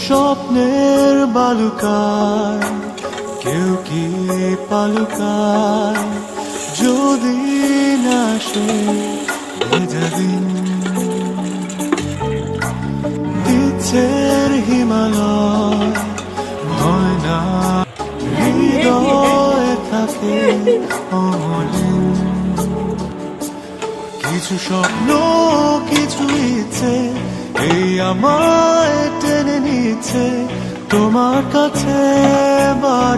স্বপ্নের বালুকায়, কেউ কি পালুকায়? যদি না সে দিন, দিচ্ছের হিমালয় হয় না হৃদয় থাকে অমলে। কিছু স্বপ্ন কিছু ইচ্ছে এই আমায় টেনে নিচ্ছে তোমার কাছে বারবার